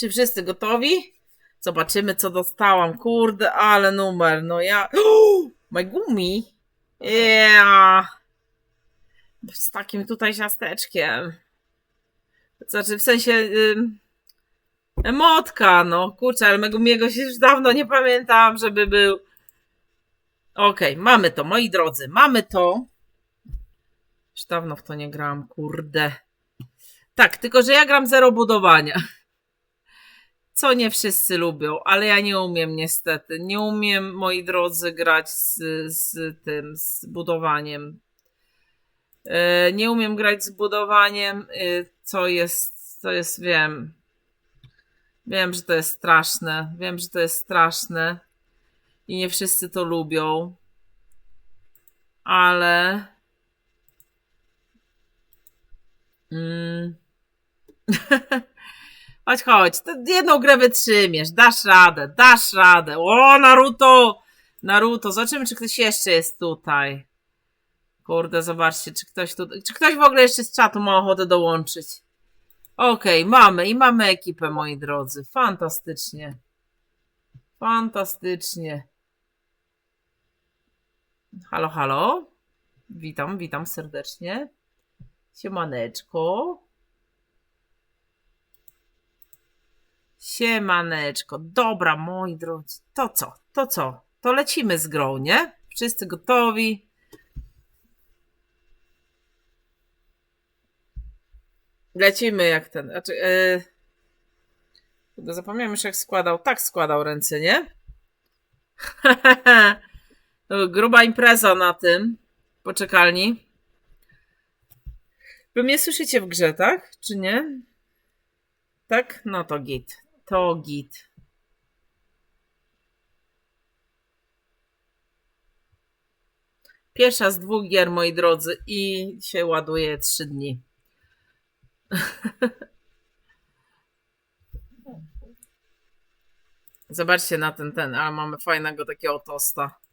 Czy wszyscy gotowi? Zobaczymy, co dostałam. Kurde, ale numer. No ja. Megumi? Yeah. Z takim tutaj ciasteczkiem. Znaczy, w sensie. Ym, emotka, no kurczę, ale Megumiego się już dawno nie pamiętam, żeby był. Okej, mamy to, moi drodzy, mamy to. Już dawno w to nie gram, kurde. Tak, tylko że ja gram zero budowania. Co nie wszyscy lubią, ale ja nie umiem niestety. Nie umiem, moi drodzy, grać z, z tym, z budowaniem. E, Nie umiem grać z budowaniem, e, co jest, co jest, wiem. Wiem, że to jest straszne. Wiem, że to jest straszne. I nie wszyscy to lubią. Ale. Mm. chodź, chodź. Jedną grę wytrzymiesz. Dasz radę, dasz radę. O, Naruto! Naruto. Zobaczymy, czy ktoś jeszcze jest tutaj. Kurde, zobaczcie, czy ktoś tu. Czy ktoś w ogóle jeszcze z czatu ma ochotę dołączyć? Okej, mamy i mamy ekipę, moi drodzy. Fantastycznie. Fantastycznie. Halo, halo. Witam, witam serdecznie. Siemaneczko. Siemaneczko. Dobra, moi drodzy. To co? To co? To lecimy z grą, nie? Wszyscy gotowi. Lecimy jak ten. Znaczy, yy... Zapomniałem już jak składał. Tak składał ręce, nie? Gruba impreza na tym poczekalni. Wy mnie słyszycie w grze, tak? Czy nie? Tak? No to git. To git. Pierwsza z dwóch gier, moi drodzy, i się ładuje trzy dni. Zobaczcie na ten, ten, ale mamy fajnego takiego tosta.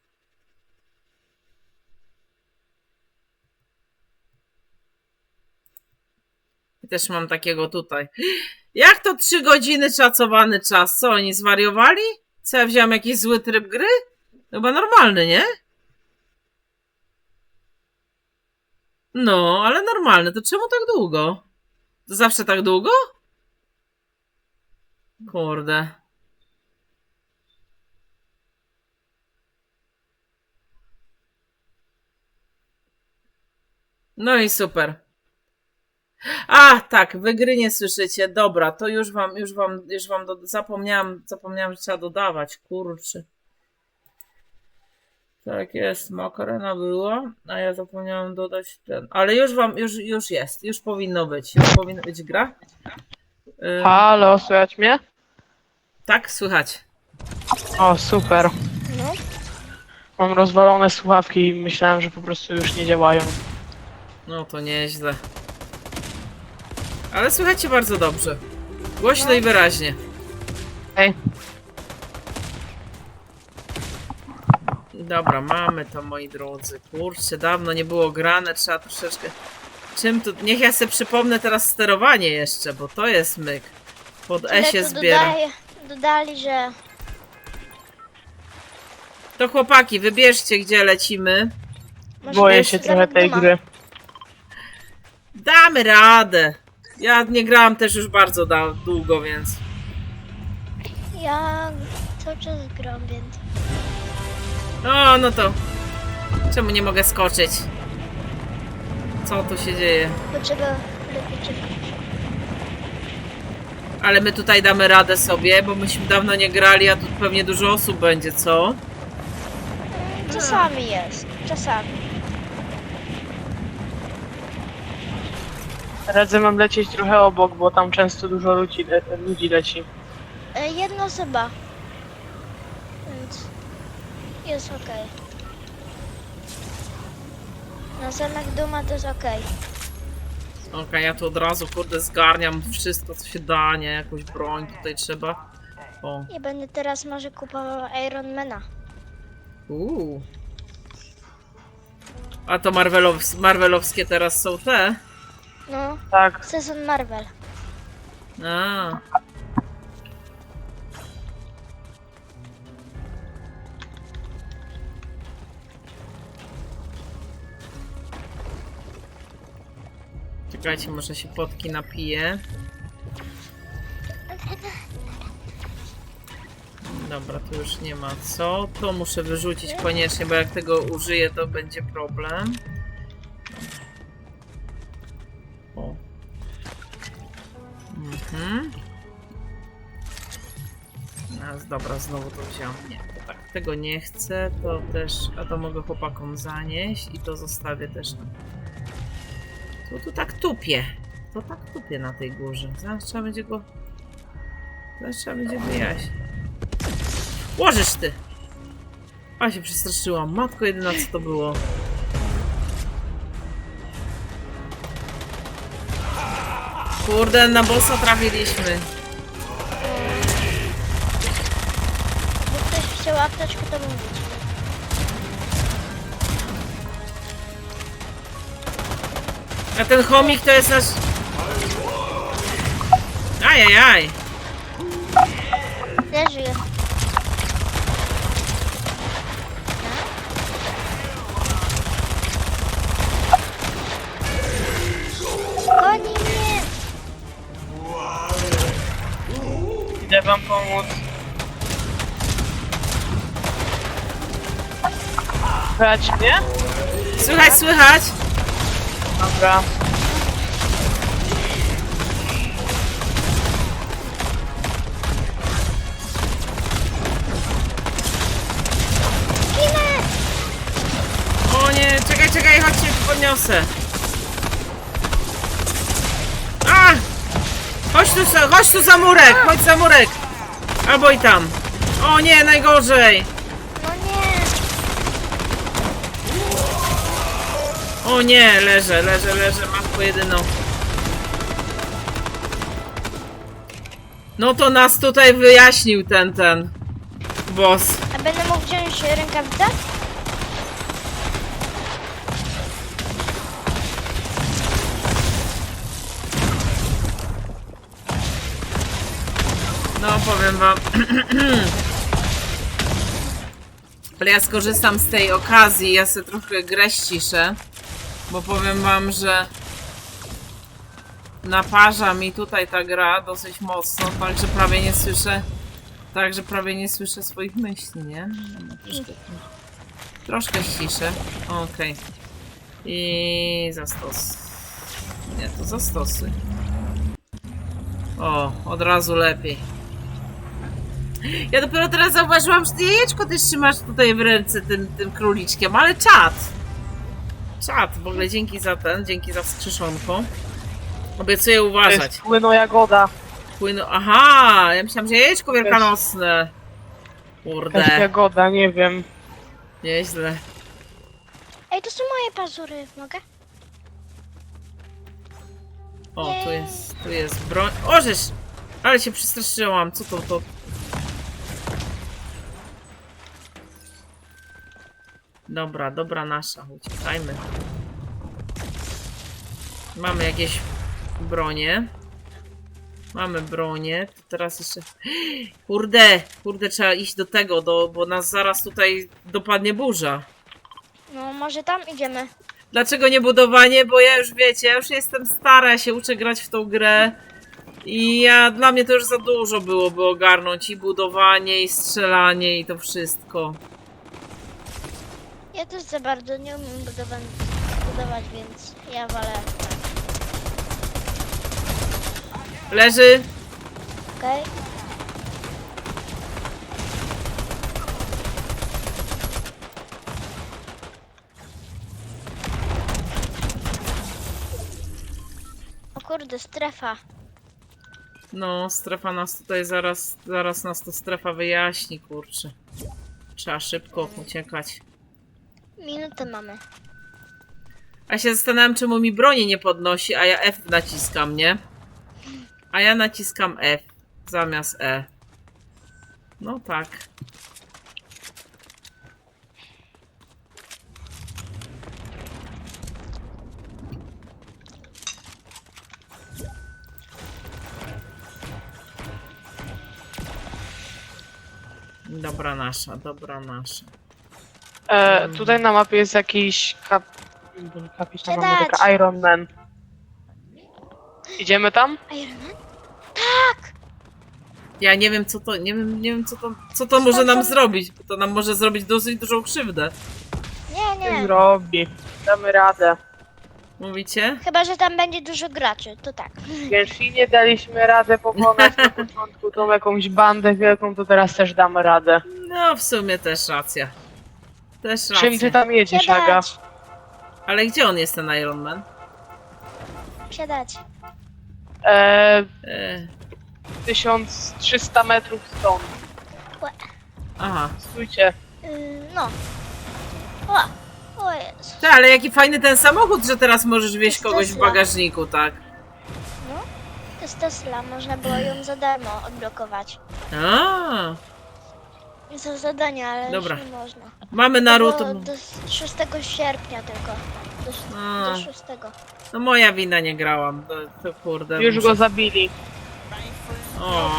Też mam takiego tutaj. Jak to trzy godziny szacowany czas? Co, oni zwariowali? Co, ja wziąłem jakiś zły tryb gry? Chyba normalny, nie? No, ale normalny. To czemu tak długo? To zawsze tak długo? Kurde. No i super. A, tak, wy gry nie słyszycie. Dobra, to już wam, już wam, już wam do, zapomniałam, zapomniałam, że trzeba dodawać. Kurczę. Tak jest, makarena była, a ja zapomniałam dodać ten. Ale już wam, już, już jest, już powinno być. Już powinna być gra. Ym, Halo, słychać mnie? tak, słychać. O, super. No, Mam rozwalone słuchawki i myślałem, że po prostu już nie działają. No to nieźle. Ale słychać bardzo dobrze. Głośno No. i wyraźnie. Ej, Dobra, mamy to, moi drodzy. Kurczę, dawno nie było grane, trzeba troszeczkę... Czym tu... Niech ja sobie przypomnę teraz sterowanie jeszcze, bo to jest myk. Pod E się zbiera. dodaje, dodali, że To chłopaki, wybierzcie, gdzie lecimy. może boję się trochę tej gry. Damy radę. Ja nie grałam też już bardzo da- długo, więc... Ja cały czas gram, więc O, no to... Czemu nie mogę skoczyć? Co tu się dzieje? potrzeba lepiej czekać. Ale my tutaj damy radę sobie, bo myśmy dawno nie grali, a tu pewnie dużo osób będzie, co? Czasami jest, czasami. Radzę mam lecieć trochę obok, bo tam często dużo ludzi, le ludzi leci. E, Jedna osoba. Więc jest okej. Na zamek Duma to jest okej. Okej, ja tu od razu, kurde, zgarniam wszystko, co się da, nie? Jakąś broń tutaj trzeba. O, I będę teraz może kupował Ironmana. uuu. A to Marvelows Marvelowskie teraz są te? No, Tak. sezon Marvel. A. Czekajcie, może się potki napije. Dobra, tu już nie ma co. To muszę wyrzucić koniecznie, bo jak tego użyję, to będzie problem. Mhm. No, dobra, znowu to wziąłem. Nie, to tak, tego nie chcę, to też, a to mogę chłopakom zanieść i to zostawię też tam. To tu tak tupie. To tak tupie na tej górze. Zaraz trzeba będzie go... Zaraz trzeba będzie wyjaśnić. Łożysz ty! A się przestraszyłam. Matko jedyna co to było. Kurde, na bossa trafiliśmy. Jak ktoś chciał apteczkę, to mówić. A ten chomik to jest nasz... Ajajaj. Ja żyję. Idę wam pomóc. Słychać mnie? Słychać, słychać. Dobra. O nie, czekaj, czekaj, chodź się podniosę. A! Chodź tu, chodź tu za murek, chodź za murek. Albo i tam. O nie, najgorzej. No nie! O nie, leżę, leżę, leżę, matko jedyną. No to nas tutaj wyjaśnił ten, ten boss. A będę mógł wziąć rękawicę? No, powiem wam. Ale ja skorzystam z tej okazji, ja sobie trochę grę ściszę, bo powiem wam, że naparza mi tutaj ta gra dosyć mocno, także prawie nie słyszę, także prawie nie słyszę swoich myśli, nie? No, troszkę, troszkę ściszę. Okej. I zastos. Nie, to zastosuj. O, od razu lepiej. Ja dopiero teraz zauważyłam, że ty jajeczko też trzymasz tutaj w ręce tym, tym króliczkiem, ale czad. Czad, w ogóle dzięki za ten, dzięki za wskrzeszonko. Obiecuję To uważać. jest płyno jagoda. Płynu... Aha, ja myślałam, że jajeczko wielkanocne. Jakaś Kurde, jagoda, nie wiem. nieźle. Ej, to są moje pazury. Mogę? O, tu jest, tu jest broń. O, żeż! Ale się przestraszyłam, co to, to... Dobra, dobra nasza, uciekajmy. Mamy jakieś bronie. Mamy bronię. To teraz jeszcze... Kurde, kurde, trzeba iść do tego, do, bo nas zaraz tutaj dopadnie burza. No, może tam idziemy. Dlaczego nie budowanie? Bo ja już wiecie, ja już jestem stara, ja się uczę grać w tą grę. I ja, dla mnie to już za dużo byłoby ogarnąć i budowanie, i strzelanie, i to wszystko. Ja też za bardzo nie umiem budować, budować więc ja wolę tak. Leży. Okej? O kurde, strefa. No, strefa nas tutaj zaraz, zaraz nas to strefa wyjaśni, kurczę. Trzeba szybko uciekać. Minutę mamy. A się zastanawiam, czemu mi broni nie podnosi, a ja F naciskam, nie? A ja naciskam F zamiast E. No tak. Dobra nasza, dobra nasza. E, tutaj na mapie jest jakiś kap... Kapitan, taka Iron Man. Idziemy tam? Iron Man? Ja nie wiem co to, nie wiem, nie wiem co to, co to może nam zrobić, bo to nam może zrobić dosyć dużą krzywdę. Nie, Nie zrobi. Damy radę. Mówicie? Chyba, że tam będzie dużo graczy, to tak. W Genshinie daliśmy radę pokonać na początku tą jakąś bandę wielką, to teraz też damy radę. No w sumie też racja. Też Czym ty racja. tam jedziesz, Aga? Siadać. Ale gdzie on jest ten Iron Man? Siadać. Eee, E, 1300 metrów stąd. aha. Stójcie. Yy, no. O, o Jezu. Ty, ale jaki fajny ten samochód, że teraz możesz wieźć jest kogoś w Tesla. bagażniku, tak? No. To jest Tesla, można było ją za darmo odblokować. A, Jest to zadanie, ale Dobra. już nie można. mamy To Naruto. było do 6 sierpnia tylko. Do, A. do 6. No moja wina nie grałam. To, to kurde. Już muszę- go zabili. O,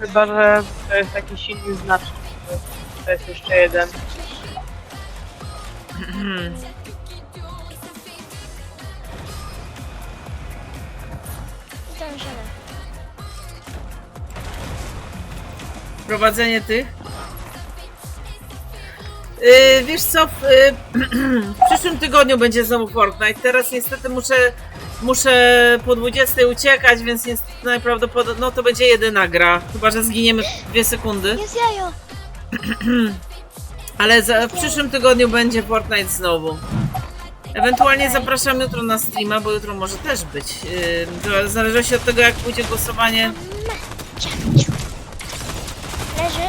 Chyba, że to jest jakiś inny znacznik. To jest jeszcze jeden. Zdążymy. Prowadzenie tych. Yy, wiesz co, w, yy, w przyszłym tygodniu będzie znowu Fortnite. Teraz niestety muszę, muszę po 20 uciekać, więc niestety najprawdopodobniej no to będzie jedyna gra. Chyba, że zginiemy w dwie sekundy. Jest jajo! Ale za, w przyszłym tygodniu będzie Fortnite znowu. Ewentualnie zapraszam jutro na streama, bo jutro może też być. Yy, w zależności od tego, jak pójdzie głosowanie. Leży.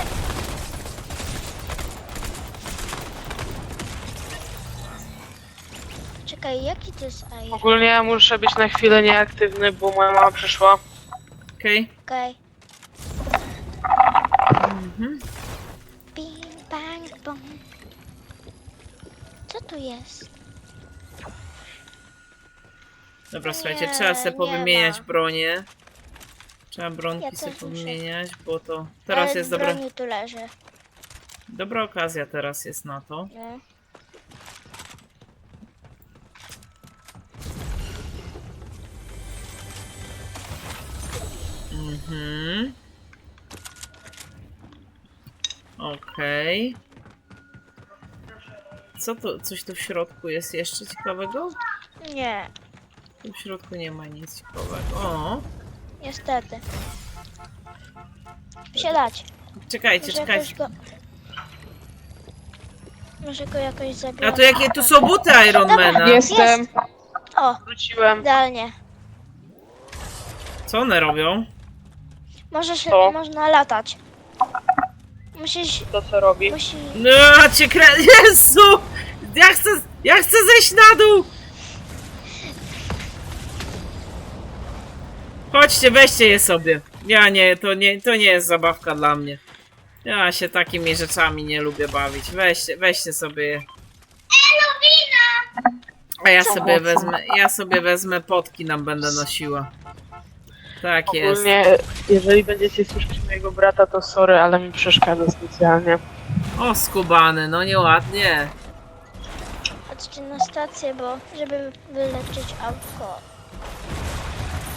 Czekaj, jaki to jest AI? Ogólnie ja muszę być na chwilę nieaktywny, bo moja mama przyszła. Okej. Okej. Mhm. Bing, bang, bong. Co tu jest? Dobra, słuchajcie, Nie, trzeba sobie nie powymieniać bronię. Trzeba bronki Ja sobie też muszę. bo to teraz Ale jest dobra, broni tu leży. dobra okazja teraz jest na to. No. Mhm. Okej. Co to, coś tu w środku jest jeszcze ciekawego? Nie, Tu w środku nie ma nic ciekawego. O, niestety. Wsiadać. czekajcie, Może czekajcie. jakoś go... Może go jakoś zabiorę. A to jakie tu są buty Ironmana? Jestem, O, wróciłem. idealnie. Co one robią? Możesz, Co? można latać. Musisz, To co robi? musi... No, cię krę... Jezu! Ja chcę, ja chcę zejść na dół! Chodźcie, weźcie je sobie. Ja nie, to nie, to nie jest zabawka dla mnie. Ja się takimi rzeczami nie lubię bawić. Weźcie, weźcie sobie je. A ja sobie wezmę, ja sobie wezmę potki nam będę nosiła. Tak jest. Ogólnie, jeżeli będziecie słyszeć mojego brata, to sorry, ale mi przeszkadza specjalnie. O, skubany, no nieładnie. Chodźcie na stację, bo żeby wyleczyć autko.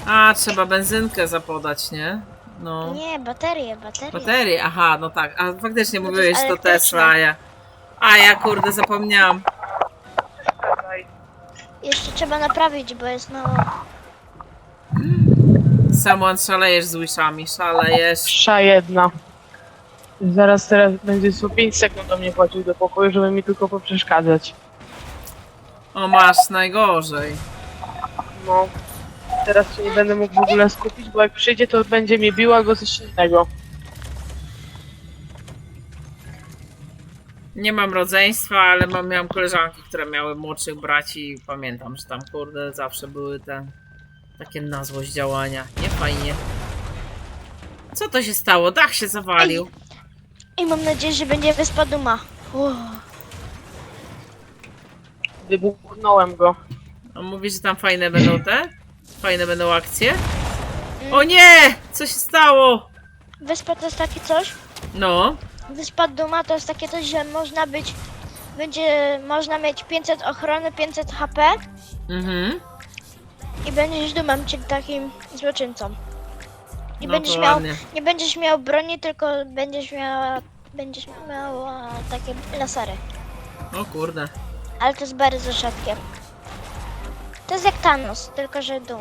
A, trzeba benzynkę zapodać, nie? No. Nie, baterie, baterie. Baterie, aha, no tak. A faktycznie No to mówiłeś, to elektryczne. Tesla, a ja. A ja kurde zapomniałam. Jeszcze trzeba naprawić, bo jest mało. Samuan szalejesz z łyszami, szalejesz. Sza jedna. Zaraz teraz będzie co 5 sekund do mnie płacił do pokoju, żeby mi tylko poprzeszkadzać. O masz, najgorzej. No. Teraz się nie będę mógł w ogóle skupić, bo jak przyjdzie, to będzie mnie biła go coś innego. Nie mam rodzeństwa, ale mam, miałam koleżanki, które miały młodszych braci i pamiętam, że tam kurde zawsze były te takie na złość działania. Nie fajnie. Co to się stało? Dach się zawalił. I mam nadzieję, że będzie wyspa Duma. Uff. Wybuchnąłem go. A mówisz, że tam fajne będą te? Fajne będą akcje? O nie! Co się stało? Wyspa to jest takie coś. No. Wyspa Duma to jest takie coś, że można być. Będzie można mieć 500 ochrony, 500 HP Mhm. będziesz dumem, czyli takim złoczyńcą. Nie No będziesz miał, ładnie. nie będziesz miał broni, tylko będziesz miała, będziesz miała takie lasery. O kurde. Ale to jest bardzo rzadkie. To jest jak Thanos, tylko że dum.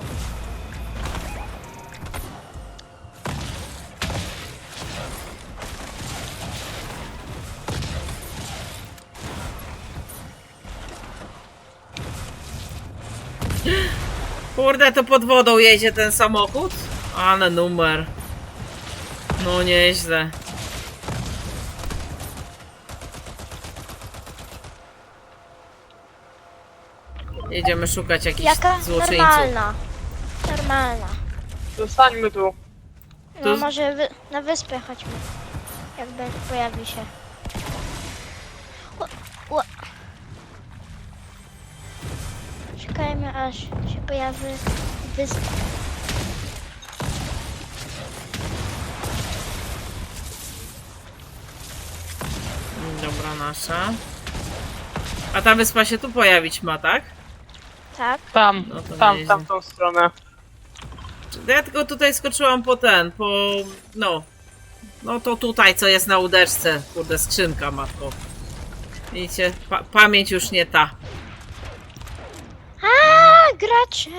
Kurde, to pod wodą jedzie ten samochód? Ale numer. No nieźle. Jedziemy szukać jakichś Jaka złoczyńców. normalna. Normalna. Zostańmy tu. No To może wy, na wyspę chodźmy. Jak będzie pojawi się. O, o. Czekajmy aż się pojawi wyspa. Dobra, nasza. A ta wyspa się tu pojawić ma, tak? Tak? Tam, No to tam, nieźle. tamtą stronę. Ja tylko tutaj skoczyłam po ten, po... no. No to tutaj, co jest na łódeczce. Kurde, skrzynka, matko. Widzicie, pa pamięć już nie ta. A gracze!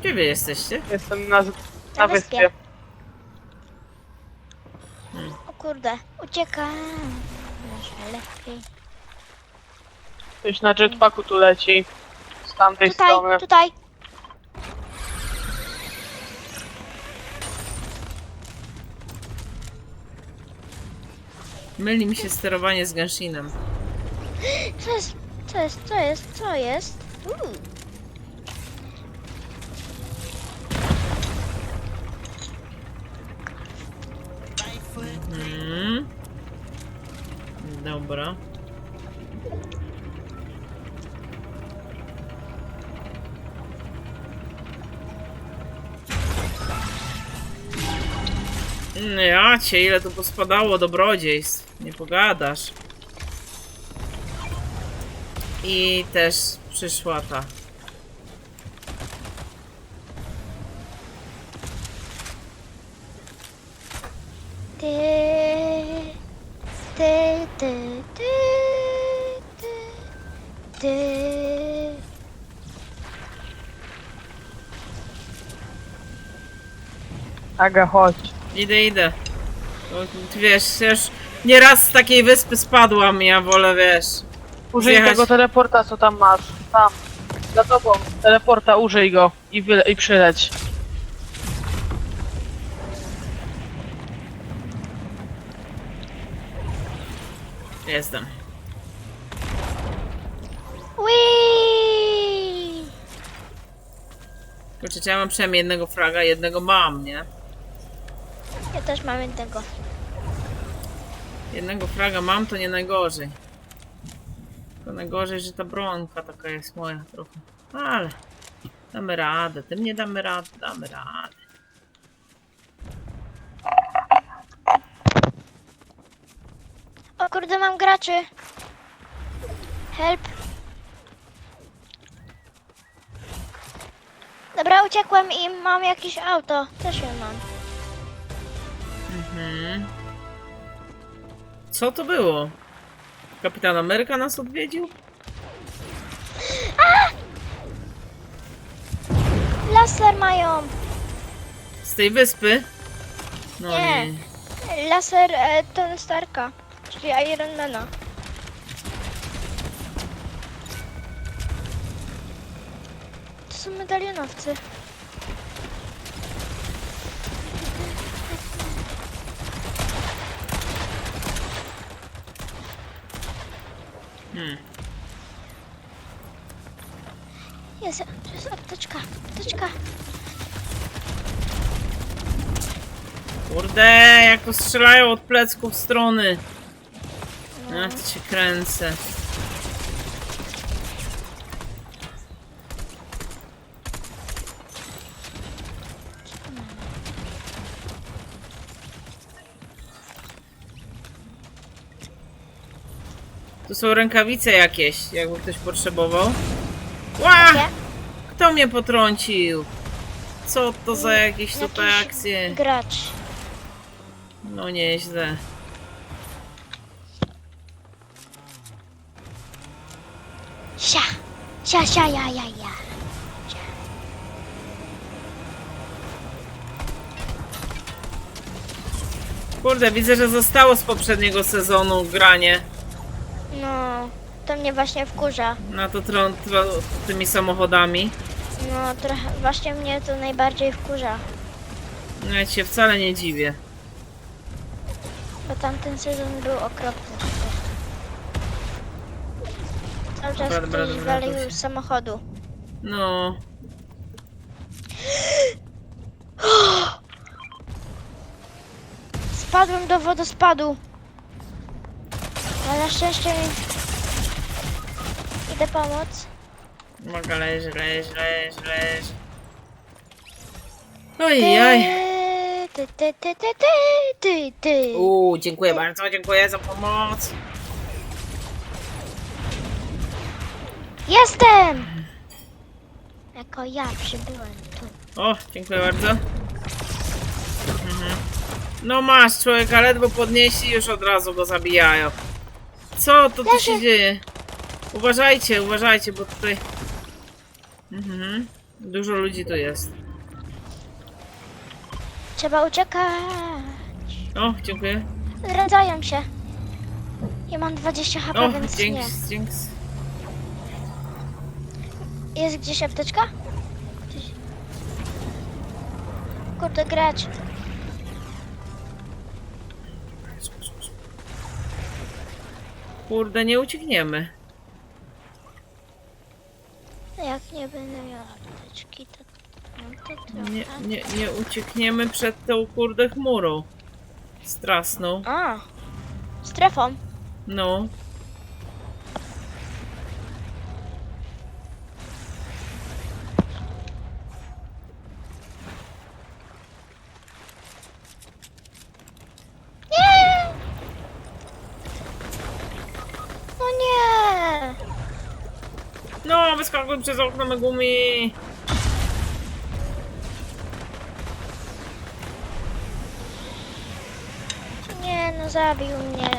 Gdzie wy jesteście? Jestem na, na, Na wyspie. wyspie. O kurde, uciekam. Może lepiej. Ktoś na jetpacku tu leci. Z tamtej Tutaj, strony. tutaj. Myli mi się sterowanie z Genshinem. Co jest? Co jest? Co jest? Co jest? Uuu. Hmm. Dobra. No Ja cię, ile tu pospadało dobrodziejstw. Nie pogadasz. I też przyszła ta. Ty, ty, ty, ty, ty, ty. Aga, chodź. Idę, idę. Ty wiesz, ja już nieraz z takiej wyspy spadłam, ja wolę, wiesz. Użyj Zjechać. tego teleporta, co tam masz. Tam. Za tobą. Teleporta, użyj go. I, wyle, i przyleć. Jestem. Whee! Kurczę, ja mam przynajmniej jednego fraga, jednego mam, nie? Też mam jednego. Jednego fraga mam, to nie najgorzej. Tylko najgorzej, że ta bronka taka jest moja trochę. Ale damy radę, tym nie damy rady, damy radę. O kurde, mam graczy. Help. Dobra, uciekłem i mam jakieś auto. Też je mam. Mhm. Co to było? Kapitan Ameryka nas odwiedził? Laser mają. Z tej wyspy? No Nie. nie. Laser e, Tony Starka, czyli Ironmana. To są medalionowcy. Hmm. Jest, jest apteczka, apteczka. Kurde, jak to strzelają od plecków strony. Ach, to się kręcę. Tu są rękawice jakieś, jakby ktoś potrzebował. Ła! Kto mnie potrącił? Co to za jakieś tutaj Jakiś akcje? Gracz. No nieźle. Sia. Sia, sia, ja, ja, ja. Kurde, widzę, że zostało z poprzedniego sezonu granie No, to mnie właśnie wkurza. na to tro, tro, tymi samochodami. No, trochę, właśnie mnie to najbardziej wkurza. No Ja się wcale nie dziwię. Bo tamten sezon był okropny. po prostu. Cały czas Dobra, dobra, ktoś dobra, walił się- z samochodu. No, Spadłem do wodospadu. Na szczęście mi... Idę pomóc. Uwaga. Ojej. Ty, ty, ty, ty, ty, ty, ty. Uuu, dziękuję bardzo, dziękuję za pomoc. Jestem! Jako ja przybyłem tu. O, dziękuję bardzo. Mhm. No masz, człowieka ledwo podnieśli już od razu go zabijają. Co to tu się dzieje? Uważajcie, uważajcie, bo tutaj... Mhm. Dużo ludzi tu jest. Trzeba uciekać. O, dziękuję. Zdradzają się. Ja mam 20 HP, O, więc nie. dzięki, dzięki. Jest gdzieś apteczka? Gdzieś. Kurde, gracz. Kurde, nie uciekniemy. Jak nie będę miała apteczki, to... No to trochę. Nie, nie, nie uciekniemy przed tą kurde chmurą. Strasną. A, strefą. No. Nie! No nie! No, wyskakuj przez okno Megumi! Nie, no zabił mnie.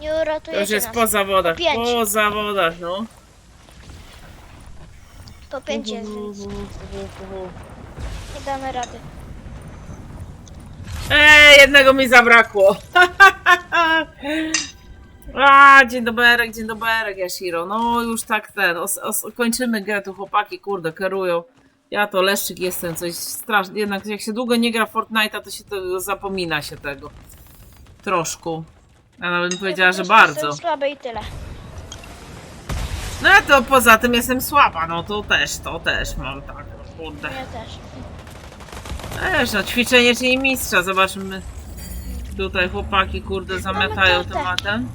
Nie To uratujecie już jest nas. po zawodach. Po pięć. Po zawodach, no. Po pięć jest, więc nie damy rady. Ej, jednego mi zabrakło. A, dzień doberek, dzień doberek, Yashiro. No już tak ten, os, os, kończymy grę, tu chłopaki, kurde, kierują. Ja to leszczyk jestem, coś strasznie. Jednak jak się długo nie gra w Fortnite'a, to się to zapomina się tego. Troszkę. Ja nawet bym powiedziała, że bardzo. Jestem słaby i tyle. No ja to poza tym jestem słaba, no to też, to też mam tak, no kurde. Ja też. Też, no ćwiczenie czyni mistrza, zobaczmy. Tutaj chłopaki, kurde, zamiatają kartę. tematem.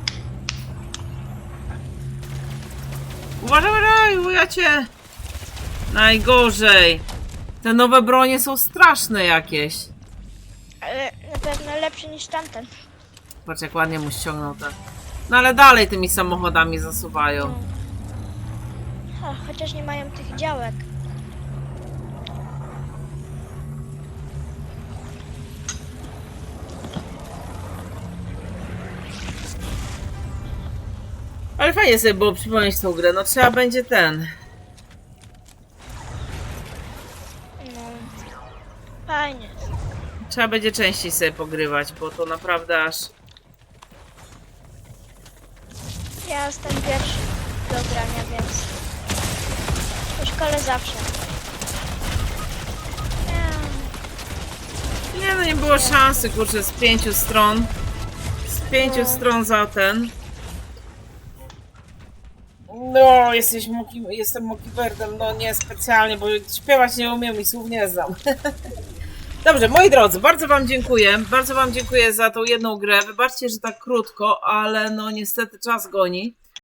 Uważaj, uważaj, ujacie! Najgorzej. Te nowe bronie są straszne jakieś. Ale na pewno lepszy niż tamten. Patrz jak ładnie mu ściągnął te. No ale dalej tymi samochodami zasuwają. Ha, chociaż nie mają tych działek. Ale fajnie sobie było przypomnieć tą grę, no trzeba będzie ten. No. Fajnie. Trzeba będzie częściej sobie pogrywać, bo to naprawdę aż Ja jestem pierwszy do grania, więc po szkole zawsze. Nie, Nie no, nie było szansy, kurczę, z pięciu stron. Z pięciu No. stron za ten. No, jesteś moki, jestem mokiberdem, no nie specjalnie, bo śpiewać nie umiem i słów nie znam. Dobrze, moi drodzy, bardzo wam dziękuję. Bardzo wam dziękuję za tą jedną grę. Wybaczcie, że tak krótko, ale no niestety czas goni.